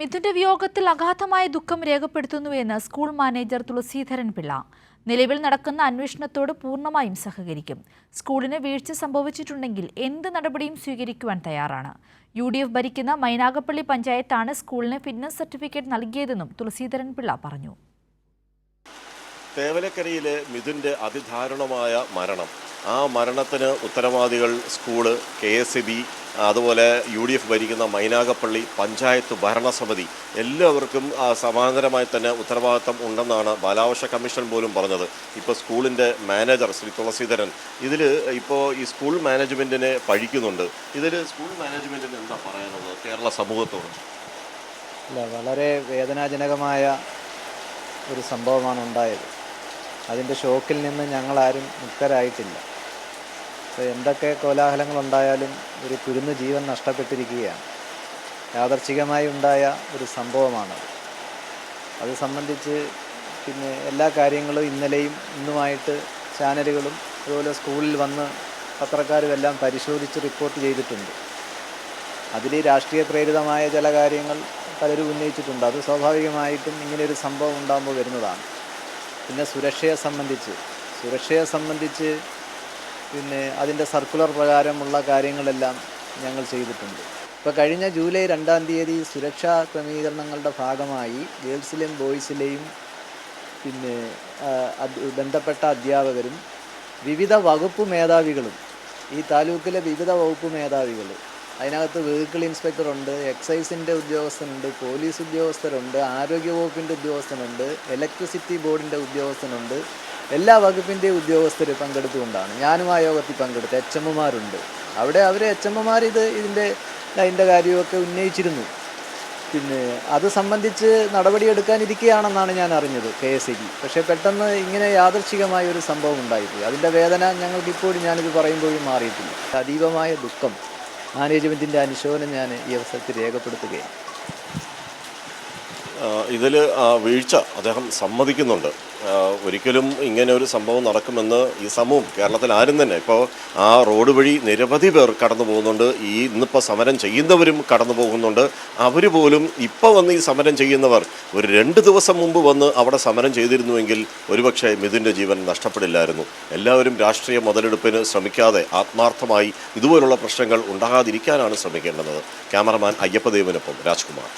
മിഥുന്റെ വിയോഗത്തിൽ അഗാധമായ ദുഃഖം രേഖപ്പെടുത്തുന്നുവെന്ന് സ്കൂൾ മാനേജർ തുളസീധരൻ പിള്ള. നിലവിൽ നടക്കുന്ന അന്വേഷണത്തോട് പൂർണമായും സഹകരിക്കും. സ്കൂളിന് വീഴ്ച സംഭവിച്ചിട്ടുണ്ടെങ്കിൽ എന്ത് നടപടിയും സ്വീകരിക്കുവാൻ തയ്യാറാണ്. യു ഡി എഫ് ഭരിക്കുന്ന മൈനാഗപ്പള്ളി പഞ്ചായത്താണ് സ്കൂളിന് ഫിറ്റ്നസ് സർട്ടിഫിക്കറ്റ് നൽകിയതെന്നും തുളസീധരൻ പിള്ള പറഞ്ഞു. തേവലക്കരയിലെ മിഥുന്റെ അതിദാരുണമായ മരണം. ആ മരണത്തിന് ഉത്തരവാദികൾ സ്കൂൾ കെ എസ് അതുപോലെ യു ഡി എഫ് ഭരിക്കുന്ന മൈനാഗപ്പള്ളി പഞ്ചായത്ത് ഭരണസമിതി എല്ലാവർക്കും സമാന്തരമായി തന്നെ ഉത്തരവാദിത്തം ഉണ്ടെന്നാണ് ബാലാവശ കമ്മീഷൻ പോലും പറഞ്ഞത്. ഇപ്പോൾ സ്കൂളിന്റെ മാനേജർ ശ്രീ തുളസീധരൻ ഇതിൽ ഇപ്പോൾ ഈ സ്കൂൾ മാനേജ്മെന്റിനെ പഴിക്കുന്നുണ്ട് ഇതിൽ സ്കൂൾ മാനേജ്മെന്റിന് എന്താ പറയാനുള്ളത് കേരള സമൂഹത്തോട്? അല്ല വളരെ വേദനാജനകമായ ഒരു സംഭവമാണ് ഉണ്ടായത്. അതിന്റെ ഷോക്കിൽ നിന്ന് ഞങ്ങളാരും മുക്തരായിട്ടില്ല. എന്തൊക്കെ കോലാഹലങ്ങളുണ്ടായാലും ഒരു കുരുന്ന് ജീവൻ നഷ്ടപ്പെട്ടിരിക്കുകയാണ്. യാദർച്ഛികമായി ഉണ്ടായ ഒരു സംഭവമാണ് അത്. സംബന്ധിച്ച് പിന്നെ എല്ലാ കാര്യങ്ങളും ഇന്നലെയും ഇന്നുമായിട്ട് ചാനലുകളും അതുപോലെ സ്കൂളിൽ വന്ന് പത്രക്കാരും എല്ലാം പരിശോധിച്ച് റിപ്പോർട്ട് ചെയ്തിട്ടുണ്ട്. അതിൽ രാഷ്ട്രീയ പ്രേരിതമായ ചില കാര്യങ്ങൾ പലരും ഉന്നയിച്ചിട്ടുണ്ട്. അത് സ്വാഭാവികമായിട്ടും ഇങ്ങനെയൊരു സംഭവം ഉണ്ടാകുമ്പോൾ വരുന്നതാണ്. പിന്നെ സുരക്ഷയെ സംബന്ധിച്ച്. സുരക്ഷയെ സംബന്ധിച്ച് പിന്നെ അതിന്റെ സർക്കുലർ പ്രകാരമുള്ള കാര്യങ്ങളെല്ലാം ഞങ്ങൾ ചെയ്തിട്ടുണ്ട്. ഇപ്പോൾ കഴിഞ്ഞ ജൂലൈ രണ്ടാം തീയതി സുരക്ഷാ ക്രമീകരണങ്ങളുടെ ഭാഗമായി ഗേൾസിലെയും ബോയ്സിലെയും പിന്നെ ബന്ധപ്പെട്ട അധ്യാപകരും വിവിധ വകുപ്പ് മേധാവികളും ഈ താലൂക്കിലെ വിവിധ വകുപ്പ് മേധാവികൾ അതിനകത്ത് വെഹിക്കിൾ ഇൻസ്പെക്ടറുണ്ട് എക്സൈസിന്റെ ഉദ്യോഗസ്ഥനുണ്ട് പോലീസ് ഉദ്യോഗസ്ഥരുണ്ട് ആരോഗ്യവകുപ്പിന്റെ ഉദ്യോഗസ്ഥനുണ്ട് ഇലക്ട്രിസിറ്റി ബോർഡിന്റെ ഉദ്യോഗസ്ഥനുണ്ട് എല്ലാ വകുപ്പിന്റെയും ഉദ്യോഗസ്ഥർ പങ്കെടുത്തുകൊണ്ടാണ്. ഞാനും ആ യോഗത്തിൽ പങ്കെടുത്ത് എച്ച് എമ്മുമാരുണ്ട് അവിടെ അവർ എച്ച് എമ്മുമാർ ഇത് ഇതിന്റെ ലൈന്റെ കാര്യമൊക്കെ ഉന്നയിച്ചിരുന്നു. പിന്നെ അത് സംബന്ധിച്ച് നടപടിയെടുക്കാനിരിക്കുകയാണെന്നാണ് ഞാൻ അറിഞ്ഞത് കെ എസ് സിക്ക് പക്ഷേ പെട്ടെന്ന് ഇങ്ങനെ യാദർച്ഛികമായ ഒരു സംഭവം ഉണ്ടായിപ്പോയി. അതിന്റെ വേദന ഞങ്ങൾക്ക് ഇപ്പോഴും ഞാനിത് പറയുമ്പോഴും മാറിയിട്ടില്ല. അതീവമായ ദുഃഖം മാനേജ്മെന്റിന്റെ അനുശോചനം ഞാൻ ഈ അവസരത്തിൽ രേഖപ്പെടുത്തുകയാണ്. ഇതിൽ വീഴ്ച അദ്ദേഹം സമ്മതിക്കുന്നുണ്ട്. ഒരിക്കലും ഇങ്ങനെ ഒരു സംഭവം നടക്കുമെന്ന് ഈ സമൂഹം കേരളത്തിൽ ആരും തന്നെ. ഇപ്പോൾ ആ റോഡ് വഴി നിരവധി പേർ കടന്നു പോകുന്നുണ്ട്. ഈ ഇന്നിപ്പോൾ സമരം ചെയ്യുന്നവരും കടന്നു പോകുന്നുണ്ട്. അവർ പോലും ഇപ്പോൾ വന്ന് ഈ സമരം ചെയ്യുന്നവർ ഒരു രണ്ട് ദിവസം മുമ്പ് വന്ന് അവിടെ സമരം ചെയ്തിരുന്നുവെങ്കിൽ ഒരുപക്ഷെ മിഥുന്റെ ജീവൻ നഷ്ടപ്പെടില്ലായിരുന്നു. എല്ലാവരും രാഷ്ട്രീയ മുതലെടുപ്പിന് ശ്രമിക്കാതെ ആത്മാർത്ഥമായി ഇതുപോലുള്ള പ്രശ്നങ്ങൾ ഉണ്ടാകാതിരിക്കാനാണ് ശ്രമിക്കേണ്ടത്. ക്യാമറമാൻ അയ്യപ്പദേവനൊപ്പം രാജ്കുമാർ.